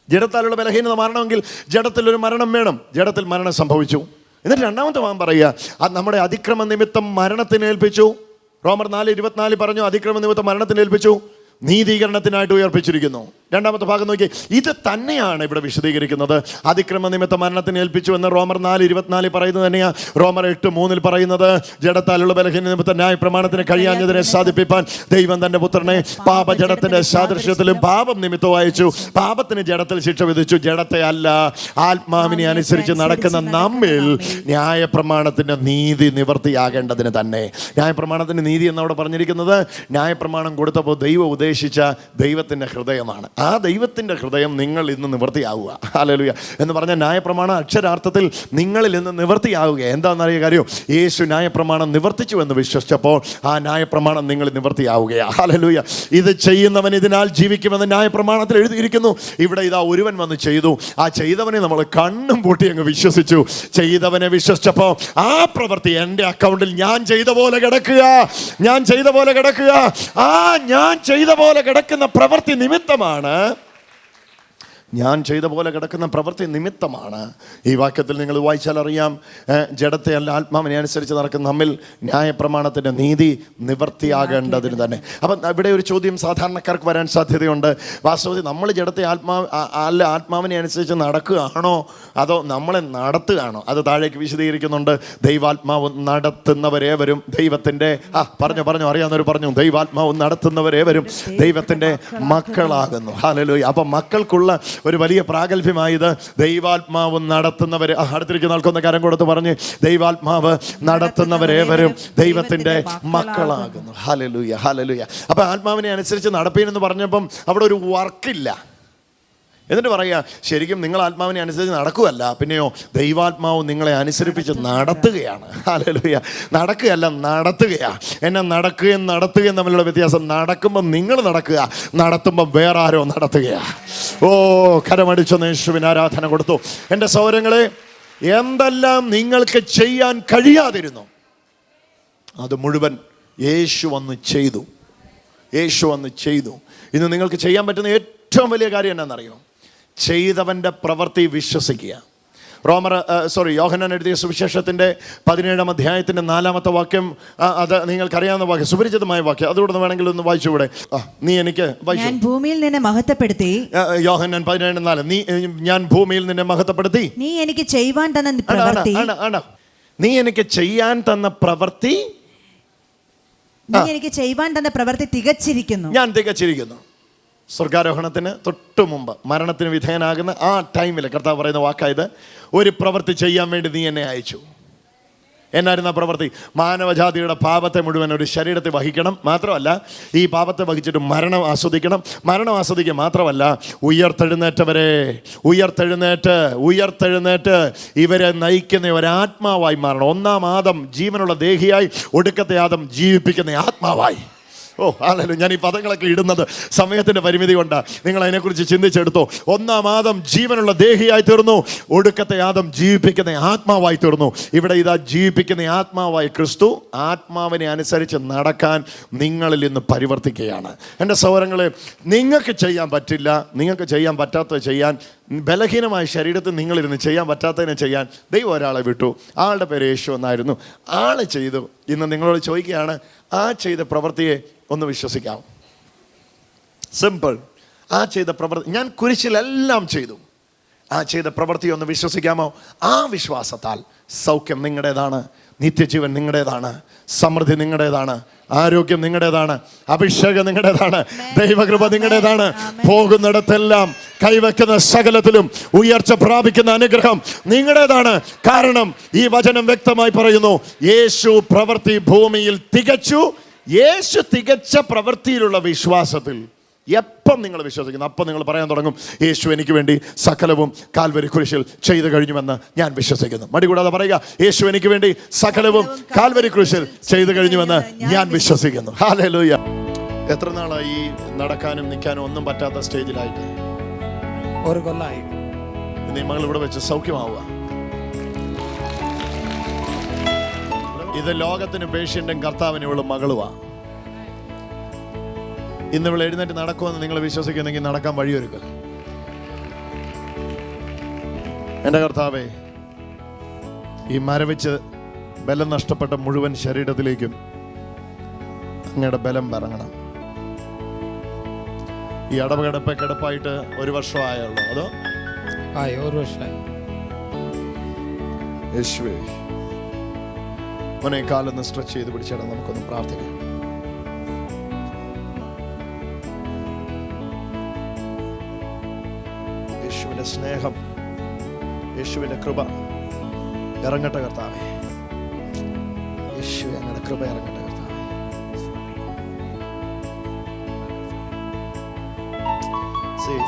ജഡത്താലുള്ള ബലഹീനത മാറണമെങ്കിൽ ജഡത്തിൽ ഒരു മരണം വേണം. ജഡത്തിൽ മരണം സംഭവിച്ചു. എന്നിട്ട് രണ്ടാമത്തെ ഭാഗം പറയുക അത് നമ്മുടെ അതിക്രമ നിമിത്തം മരണത്തിന് ഏൽപ്പിച്ചു. റോമർ നാല് ഇരുപത്തിനാല് പറഞ്ഞു അതിക്രമ നിമിത്തം മരണത്തിന് ഏൽപ്പിച്ചു. നീതീകരണത്തിനായിട്ട് ഉയർപ്പിച്ചിരിക്കുന്നു. രണ്ടാമത്തെ ഭാഗം നോക്കി ഇത് തന്നെയാണ് ഇവിടെ വിശദീകരിക്കുന്നത്. അതിക്രമ നിമിത്ത മരണത്തിന് ഏൽപ്പിച്ചു എന്ന് റോമർ നാല് ഇരുപത്തിനാല് പറയുന്നത് തന്നെയാണ് റോമർ എട്ട് മൂന്നിൽ പറയുന്നത് ജഡത്താലുള്ള ബലഹീന നിമിത്ത ന്യായ പ്രമാണത്തിന് കഴിയാഞ്ഞതിനെ സാധിപ്പിപ്പാൻ ദൈവം തന്റെ പുത്രനെ പാപ ജഡത്തിന്റെ സാദൃശ്യത്തിലും പാപം നിമിത്തം അയച്ചു. പാപത്തിന് ജഡത്തിൽ ശിക്ഷ വിധിച്ചു. ജഡത്തെ അല്ല ആത്മാവിനെ അനുസരിച്ച് നടക്കുന്ന നമ്മിൽ ന്യായ പ്രമാണത്തിന്റെ നീതി നിവർത്തിയാകേണ്ടതിന് തന്നെ. ന്യായ പ്രമാണത്തിന്റെ നീതി എന്നവിടെ പറഞ്ഞിരിക്കുന്നത് ന്യായ പ്രമാണം കൊടുത്തപ്പോൾ ദൈവം ഉപദേശിച്ച ദൈവത്തിന്റെ ഹൃദയമാണ്. ആ ദൈവത്തിന്റെ ഹൃദയം നിങ്ങൾ ഇന്ന് നിവൃത്തിയാവുക ഹാലലുയ എന്ന് പറഞ്ഞ ന്യായപ്രമാണ അക്ഷരാർത്ഥത്തിൽ നിങ്ങളിൽ ഇന്ന് നിവൃത്തിയാവുക എന്താണെന്നറിയ കാര്യം? യേശു ന്യായപ്രമാണം നിവർത്തിച്ചു എന്ന് വിശ്വസിച്ചപ്പോൾ ആ ന്യായപ്രമാണം നിങ്ങൾ നിവൃത്തിയാവുകയാണ് ഹാലലുയ ഇത് ചെയ്യുന്നവൻ ഇതിനാൽ ജീവിക്കുമെന്ന് ന്യായപ്രമാണത്തിൽ എഴുതിയിരിക്കുന്നു. ഇവിടെ ഇതാ ഒരുവൻ വന്ന് ചെയ്തു. ആ ചെയ്തവനെ നമ്മൾ കണ്ണും പൂട്ടി അങ്ങ് വിശ്വസിച്ചു. ചെയ്തവനെ വിശ്വസിച്ചപ്പോൾ ആ പ്രവൃത്തി എന്റെ അക്കൗണ്ടിൽ ഞാൻ ചെയ്ത പോലെ കിടക്കുക ഞാൻ ചെയ്ത പോലെ കിടക്കുക ആ ഞാൻ ചെയ്ത പോലെ കിടക്കുന്ന പ്രവൃത്തി നിമിത്തമാണ് ഞാൻ ചെയ്ത പോലെ കിടക്കുന്ന പ്രവൃത്തി നിമിത്തമാണ്. ഈ വാക്യത്തിൽ നിങ്ങൾ വായിച്ചാൽ അറിയാം ജഡത്തെ അല്ല ആത്മാവിനെ അനുസരിച്ച് നടക്കുന്ന നമ്മിൽ ന്യായപ്രമാണത്തിന്റെ നീതി നിവർത്തിയാകേണ്ടതിന് തന്നെ. അപ്പം ഇവിടെ ഒരു ചോദ്യം സാധാരണക്കാർക്ക് വരാൻ സാധ്യതയുണ്ട്. വാസ്തവത്തിൽ നമ്മൾ ജഡത്തെ ആത്മാ അല്ല ആത്മാവിനെ അനുസരിച്ച് നടക്കുകയാണോ? അതോ നമ്മളെ നടത്തുകയാണോ? അത് താഴേക്ക് വിശദീകരിക്കുന്നുണ്ട്. ദൈവാത്മാവ് നടത്തുന്നവരേവരും ദൈവത്തിന്റെ ആ പറഞ്ഞു പറഞ്ഞു അറിയാവുന്നവർ പറഞ്ഞു ദൈവാത്മാവ് നടത്തുന്നവരേവരും ദൈവത്തിന്റെ മക്കളാകുന്നു. ഹാലലൂയ അപ്പം മക്കൾക്കുള്ള ഒരു വലിയ പ്രാഗൽഭ്യമായത് ദൈവാത്മാവ് നടത്തുന്നവർ അടുത്തിരിക്കുന്ന ആൾക്കൊന്ന് കരം കൊടുത്ത് പറഞ്ഞ് ദൈവാത്മാവ് നടത്തുന്നവരേവരും ദൈവത്തിന്റെ മക്കളാകുന്നു. ഹലലുയ ഹലലുയ അപ്പം ആത്മാവിനെ അനുസരിച്ച് നടപ്പീനെന്ന് പറഞ്ഞപ്പം അവിടെ ഒരു വർക്കില്ല എന്നിട്ട് പറയുക ശരിക്കും നിങ്ങൾ ആത്മാവിനെ അനുസരിച്ച് നടക്കുകയല്ല പിന്നെയോ ദൈവാത്മാവ് നിങ്ങളെ അനുസരിപ്പിച്ച് നടത്തുകയാണ്. (laughs) ഹാലലുയ നടക്കുകയല്ല നടത്തുകയാ. എന്നെ നടക്കുകയും നടത്തുകയും തമ്മിലുള്ള വ്യത്യാസം നടക്കുമ്പോൾ നിങ്ങൾ നടക്കുക നടത്തുമ്പോൾ വേറെ ആരോ നടത്തുകയാണ് ഓ കരമടിച്ചെന്ന് യേശുവിന് ആരാധന കൊടുത്തു. എന്റെ സൗരങ്ങളെ എന്തെല്ലാം നിങ്ങൾക്ക് ചെയ്യാൻ കഴിയാതിരുന്നു അത് മുഴുവൻ യേശു വന്ന് ചെയ്തു. യേശു വന്ന് ചെയ്തു. ഇന്ന് നിങ്ങൾക്ക് ചെയ്യാൻ പറ്റുന്ന ഏറ്റവും വലിയ കാര്യം എന്നാണെന്നറിയോ ചെയ്തവന്റെ പ്രവൃത്തി വിശ്വസിക്കുക. റോമർ സോറി യോഹനൻ എഴുതിയ സുവിശേഷത്തിന്റെ പതിനേഴാം അധ്യായത്തിന്റെ നാലാമത്തെ വാക്യം അത് നിങ്ങൾക്കറിയാവുന്ന വാക്യം സുപരിചിതമായ വാക്യം. അതുകൊണ്ട് വേണമെങ്കിൽ ഒന്ന് വായിച്ചുകൂടെ ആ നീ എനിക്ക് വായിച്ചു.
ഞാൻ ഭൂമിയിൽ നിന്നെ മഹത്വപ്പെടുത്തി.
യോഹനൻ പതിനേഴ് നാല്. നീ ഞാൻ ഭൂമിയിൽ നിന്നെ മഹത്വപ്പെടുത്തി.
നീ എനിക്ക് ചെയ്യുവാൻ തന്ന പ്രവൃത്തി.
നീ എനിക്ക് ചെയ്യാൻ തന്ന പ്രവൃത്തി?
നീ എനിക്ക് ചെയ്യുവാൻ തന്ന പ്രവൃത്തി തികച്ചിരിക്കുന്നു.
ഞാൻ തികച്ചിരിക്കുന്നു. സ്വർഗാരോഹണത്തിന് തൊട്ടു മുമ്പ് മരണത്തിന് വിധേയനാകുന്ന ആ ടൈമിൽ കർത്താവ് പറയുന്ന വാക്കായത് ഒരു പ്രവൃത്തി ചെയ്യാൻ വേണ്ടി നീ എന്നെ അയച്ചു. എന്നായിരുന്നു ആ പ്രവൃത്തി. മാനവജാതിയുടെ പാപത്തെ മുഴുവൻ ഒരു ശരീരത്തെ വഹിക്കണം മാത്രമല്ല ഈ പാപത്തെ വഹിച്ചിട്ട് മരണം ആസ്വദിക്കണം. മരണം ആസ്വദിക്കുക മാത്രമല്ല ഉയർത്തെഴുന്നേറ്റവരെ ഉയർത്തെഴുന്നേറ്റ് ഉയർത്തെഴുന്നേറ്റ് ഇവരെ നയിക്കുന്ന ഒരാത്മാവായി മാറണം. ഒന്നാം ആദം ജീവനുള്ള ദേഹിയായി ഒടുക്കത്തെ ആദം ജീവിപ്പിക്കുന്ന ആത്മാവായി. ഓ ആണല്ലോ ഞാൻ ഈ പദങ്ങളൊക്കെ ഇടുന്നത് സമയത്തിന്റെ പരിമിതി കൊണ്ട്. നിങ്ങൾ അതിനെക്കുറിച്ച് ചിന്തിച്ചെടുത്തോ. ഒന്നാം ആദം ജീവനുള്ള ദേഹിയായി തീർന്നു. ഒടുക്കത്തെ ആദം ജീവിപ്പിക്കുന്ന ആത്മാവായി തീർന്നു. ഇവിടെ ഇതാ ജീവിപ്പിക്കുന്ന ആത്മാവായി ക്രിസ്തു ആത്മാവിനെ അനുസരിച്ച് നടക്കാൻ നിങ്ങളിൽ ഇന്ന് പരിവർത്തിക്കുകയാണ്. എന്റെ സൗരങ്ങളെ നിങ്ങൾക്ക് ചെയ്യാൻ പറ്റില്ല നിങ്ങൾക്ക് ചെയ്യാൻ പറ്റാത്തത് ചെയ്യാൻ ബലഹീനമായ ശരീരത്തിൽ നിങ്ങളിരുന്ന് ചെയ്യാൻ പറ്റാത്തതിനെ ചെയ്യാൻ ദൈവം ഒരാളെ വിട്ടു. ആളുടെ പേര് യേശു എന്നായിരുന്നു. ആൾ ചെയ്തു. ഇന്ന് നിങ്ങളോട് ചോദിക്കുകയാണ് ആ ചെയ്ത പ്രവൃത്തിയെ ഒന്ന് വിശ്വസിക്കാം. സിമ്പിൾ ആ ചെയ്ത പ്രവൃത്തി ഞാൻ കുരിശിലെല്ലാം ചെയ്തു. ആ ചെയ്ത പ്രവൃത്തി ഒന്ന് വിശ്വസിക്കാമോ? ആ വിശ്വാസത്താൽ സൗഖ്യം നിങ്ങളുടേതാണ് നിത്യജീവൻ നിങ്ങളുടേതാണ് സമൃദ്ധി നിങ്ങളുടേതാണ് ആരോഗ്യം നിങ്ങളുടേതാണ് അഭിഷേകം നിങ്ങളുടേതാണ് ദൈവകൃപ നിങ്ങളുടേതാണ്. പോകുന്നിടത്തെല്ലാം കൈവയ്ക്കുന്ന സകലത്തിലും ഉയർച്ച പ്രാപിക്കുന്ന അനുഗ്രഹം നിങ്ങളുടേതാണ്. കാരണം ഈ വചനം വ്യക്തമായി പറയുന്നു യേശു പ്രവൃത്തി ഭൂമിയിൽ തികച്ചു യേശു തികച്ച പ്രവൃത്തിയിലുള്ള വിശ്വാസത്തിൽ. എപ്പം നിങ്ങൾ വിശ്വസിക്കുന്നു അപ്പം നിങ്ങൾ പറയാൻ തുടങ്ങും യേശു എനിക്ക് വേണ്ടി സകലവും കാൽവരി കുരിശിൽ ചെയ്തു കഴിഞ്ഞുവെന്ന് ഞാൻ വിശ്വസിക്കുന്നു. മടി കൂടാതെ പറയുക യേശു എനിക്ക് വേണ്ടി സകലവും കാൽവരി കുരിശിൽ ചെയ്തു കഴിഞ്ഞുവെന്ന് ഞാൻ വിശ്വസിക്കുന്നു. ഹാലൂയ എത്ര നാളായി നടക്കാനും നിൽക്കാനും ഒന്നും പറ്റാത്ത സ്റ്റേജിലായിട്ട്?
ഒരു കൊല്ലായി.
നിയമങ്ങൾ ഇവിടെ വെച്ച് സൗഖ്യമാവുക. ഇത് ലോകത്തിന് പേഷ്യന്റും കർത്താവിന് മകളുവാണ് മകളുവാ. ഇന്ന് ഇവിടെ എഴുന്നേറ്റ് നടക്കുമെന്ന് നിങ്ങൾ വിശ്വസിക്കുന്നെങ്കിൽ നടക്കാൻ വഴിയൊരുക്കുക എന്റെ കർത്താവേ ഈ മരവിച്ച് ബലം നഷ്ടപ്പെട്ട മുഴുവൻ ശരീരത്തിലേക്കും അങ്ങയുടെ ബലം പറങ്ങണം ഈ അടവുകിടപ്പ് കിടപ്പായിട്ട് ഒരു വർഷമായുള്ളൂ അതോ?
ആയി ഒരു വർഷമായി
യേശുവേ മോനെ കാലൊന്ന് സ്ട്രെച്ച് ചെയ്ത് പിടിച്ചിടാം നമുക്കൊന്ന് പ്രാർത്ഥിക്കാം. സ്നേഹം യേശുവിന്റെ കൃപ ഇറങ്ങട്ടെ കർത്താവേ. യേശു ഞങ്ങളുടെ കൃപ ഇറങ്ങട്ടെ കർത്താവേ. See,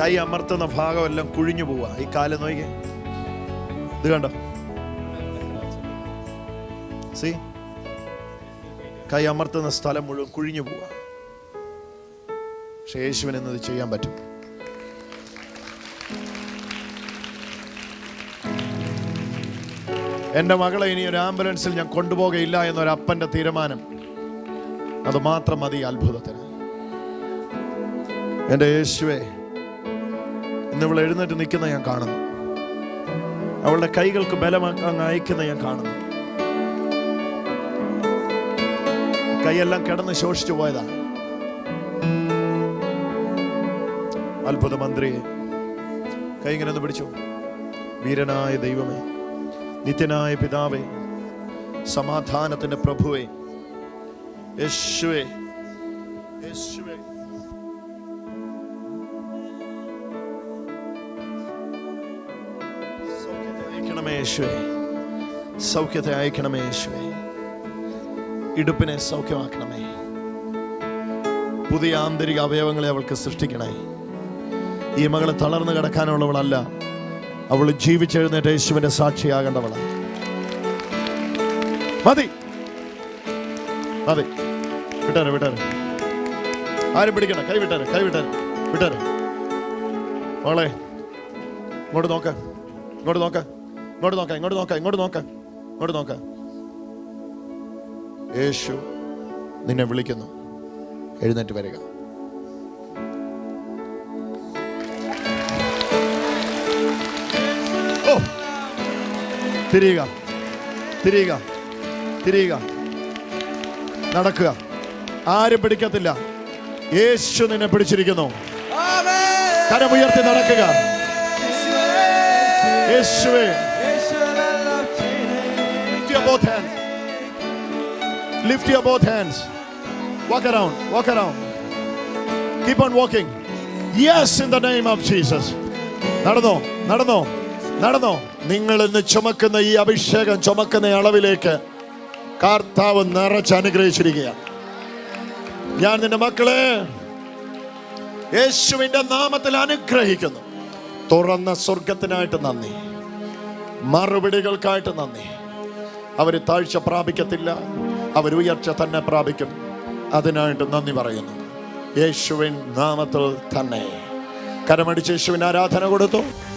കൈ അമർത്തുന്ന ഭാഗമെല്ലാം കുഴിഞ്ഞു പോവാ. ഈ കാലം നോക്കിയേ ഇത് കണ്ടോ? സി കൈ അമർത്തുന്ന സ്ഥലം മുഴുവൻ കുഴിഞ്ഞു പോവാ. പക്ഷേ യേശുവിനെന്നത് ചെയ്യാൻ പറ്റും. എന്റെ മകളെ ഇനി ഒരു ആംബുലൻസിൽ ഞാൻ കൊണ്ടുപോകയില്ല എന്നൊരു അപ്പന്റെ തീരുമാനം. അത് മാത്രം മതി അത്ഭുതത്തിന്. എന്റെ യേശുവെ ഇന്ന് ഇവൾ എഴുന്നേറ്റ് നിൽക്കുന്ന ഞാൻ കാണുന്നു. അവളുടെ കൈകൾക്ക് ബലം ബലമാക്കാൻ അയക്കുന്ന ഞാൻ കാണുന്നു. കൈയെല്ലാം കിടന്ന് ശോഷിച്ചു പോയതാണ്. അത്ഭുത മന്ത്രി കൈ ഇങ്ങനെ ഒന്ന് പിടിച്ചു. വീരനായ ദൈവമേ. നിത്യനായ പിതാവേ സമാധാനത്തിന്റെ പ്രഭുവേ യേശുവേ യേശുവേ. അയക്കണമേ യേശുവേ. സൗഖ്യത്തെ അയക്കണമേ യേശുവേ. ഇടുപ്പിനെ സൗഖ്യമാക്കണമേ. പുതിയ ആന്തരിക അവയവങ്ങളെ അവൾക്ക് സൃഷ്ടിക്കണേ. ഈ മകൾ തളർന്നു കിടക്കാനുള്ളവളല്ല. അവൾ ജീവിച്ചെഴുന്നേറ്റ യേശുവിന്റെ സാക്ഷിയാകേണ്ടവളാണ് മതി. മതി. വിട്ടാരെ വിട്ടാരെ. ആരും പിടിക്കണ്ട. കൈ വിട്ടാരെ കൈ വിട്ടാരെ വിട്ടാരെ. മോളെ ഇങ്ങോട്ട് നോക്ക. ഇങ്ങോട്ട് നോക്ക. ഇങ്ങോട്ട് നോക്ക ഇങ്ങോട്ട് നോക്ക ഇങ്ങോട്ട് നോക്ക. ഇങ്ങോട്ട് നോക്ക. യേശു നിന്നെ വിളിക്കുന്നു. എഴുന്നേറ്റ് വരിക. തിരിയുക. തിരിയുക. തിരിയുക. നടക്കുക. ആരും പിടിക്കത്തില്ല. യേശു നിന്നെ പിടിച്ചിരിക്കുന്നു. കരമുയർത്തി നടക്കുക. യേശുവേ. Lift your both hands walk around walk around keep on walking yes in the name of Jesus നടന്നോ? നടന്നോ? നടന്നോ? നിങ്ങൾ ഇന്ന് ചുമക്കുന്ന ഈ അഭിഷേകം ചുമക്കുന്ന അളവിലേക്ക് കർത്താവ് നിറച്ച് അനുഗ്രഹിച്ചിരിക്കുകയാണ്. ഞാൻ നിന്റെ മക്കളെ യേശുവിന്റെ നാമത്തിൽ അനുഗ്രഹിക്കുന്നു. തുറന്ന സ്വർഗത്തിനായിട്ട് നന്ദി. മറുപടികൾക്കായിട്ട് നന്ദി. അവർ താഴ്ച പ്രാപിക്കത്തില്ല. അവർ ഉയർച്ച തന്നെ പ്രാപിക്കും. അതിനായിട്ട് നന്ദി പറയുന്നു. യേശുവിൻ നാമത്തിൽ തന്നെ. കരമടിച്ച് യേശുവിന് ആരാധന കൊടുത്തു.